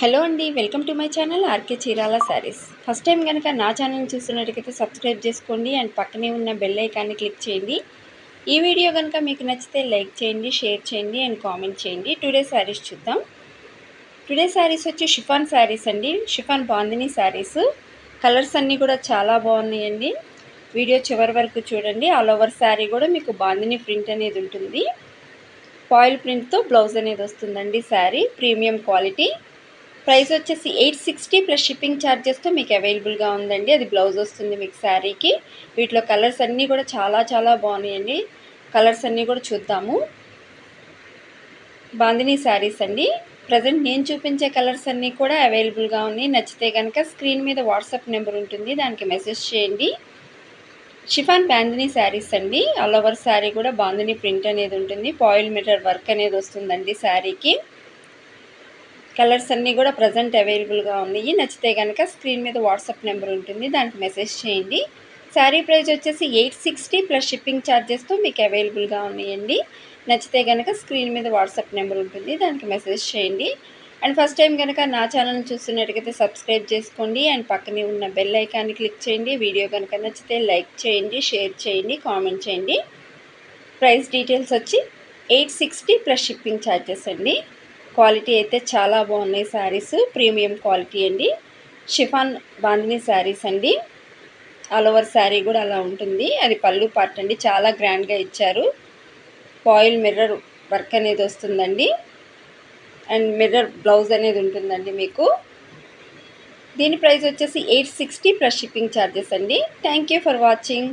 Hello అండి welcome to my channel RK Chirala saris. First time కనుక నా channel చూస్తున్నట్టుకైతే సబ్స్క్రైబ్ చేసుకోండి అండ్ పక్కనే ఉన్న బెల్ ఐకాన్ని క్లిక్ చేయండి. ఈ వీడియో కనుక మీకు నచ్చితే లైక్ చేయండి షేర్ చేయండి అండ్ కామెంట్ చేయండి. టుడే శారీస్ చూద్దాం. టుడే శారీస్ వచ్చి షిఫాన్ శారీస్ అండి. షిఫాన్ బాందిని శారీస్. కలర్స్ అన్నీ కూడా చాలా బాగున్నాయండి. వీడియో చివరి వరకు చూడండి. ఆల్ ఓవర్ శారీ కూడా మీకు బాందిని ప్రింట్ అనేది ఉంటుంది. ఫాయిల్ ప్రింట్తో బ్లౌజ్ అనేది వస్తుందండి శారీ. Premium quality. ప్రైస్ వచ్చేసి ఎయిట్ సిక్స్టీ ప్లస్ షిప్పింగ్ ఛార్జెస్తో మీకు అవైలబుల్గా ఉందండి. అది బ్లౌజ్ వస్తుంది మీకు శారీకి. వీటిలో కలర్స్ అన్నీ కూడా చాలా చాలా బాగున్నాయండి. కలర్స్ అన్నీ కూడా చూద్దాము. బాందిని శారీస్ అండి. ప్రజెంట్ నేను చూపించే కలర్స్ అన్నీ కూడా అవైలబుల్గా ఉన్నాయి. నచ్చితే కనుక స్క్రీన్ మీద వాట్సాప్ నెంబర్ ఉంటుంది. దానికి మెసేజ్ చేయండి. షిఫాన్ బాందిని శారీస్ అండి. ఆల్ ఓవర్ శారీ కూడా బాందిని ప్రింట్ అనేది ఉంటుంది. పాయిల్ మీటర్ వర్క్ అనేది వస్తుందండి శారీకి. కలర్స్ అన్నీ కూడా ప్రజెంట్ అవైలబుల్గా ఉన్నాయి. నచ్చితే కనుక స్క్రీన్ మీద వాట్సాప్ నెంబర్ ఉంటుంది. దానికి మెసేజ్ చేయండి. శారీ ప్రైస్ వచ్చేసి ఎయిట్ సిక్స్టీ ప్లస్ షిప్పింగ్ ఛార్జెస్తో మీకు అవైలబుల్గా ఉన్నాయండి. నచ్చితే కనుక స్క్రీన్ మీద వాట్సాప్ నెంబర్ ఉంటుంది. దానికి మెసేజ్ చేయండి. అండ్ ఫస్ట్ టైం కనుక నా ఛానల్ చూస్తున్నట్టుగైతే సబ్స్క్రైబ్ చేసుకోండి. అండ్ పక్కనే ఉన్న బెల్ ఐకాన్ని క్లిక్ చేయండి. వీడియో కనుక నచ్చితే లైక్ చేయండి షేర్ చేయండి కామెంట్ చేయండి. ప్రైస్ డీటెయిల్స్ వచ్చి eight sixty plus shipping charges అండి. క్వాలిటీ అయితే చాలా బాగున్నాయి శారీస్. ప్రీమియం క్వాలిటీ అండి. షిఫాన్ బాంధిని శారీస్ అండి. ఆల్ ఓవర్ శారీ కూడా అలా ఉంటుంది. అది పళ్ళు పార్ట్ అండి. చాలా గ్రాండ్గా ఇచ్చారు. పాయిల్ మిర్రర్ వర్క్ అనేది వస్తుందండి. అండ్ మిర్రర్ బ్లౌజ్ అనేది ఉంటుందండి మీకు. దీని ప్రైస్ వచ్చేసి eight sixty plus shipping charges అండి. Thank you for watching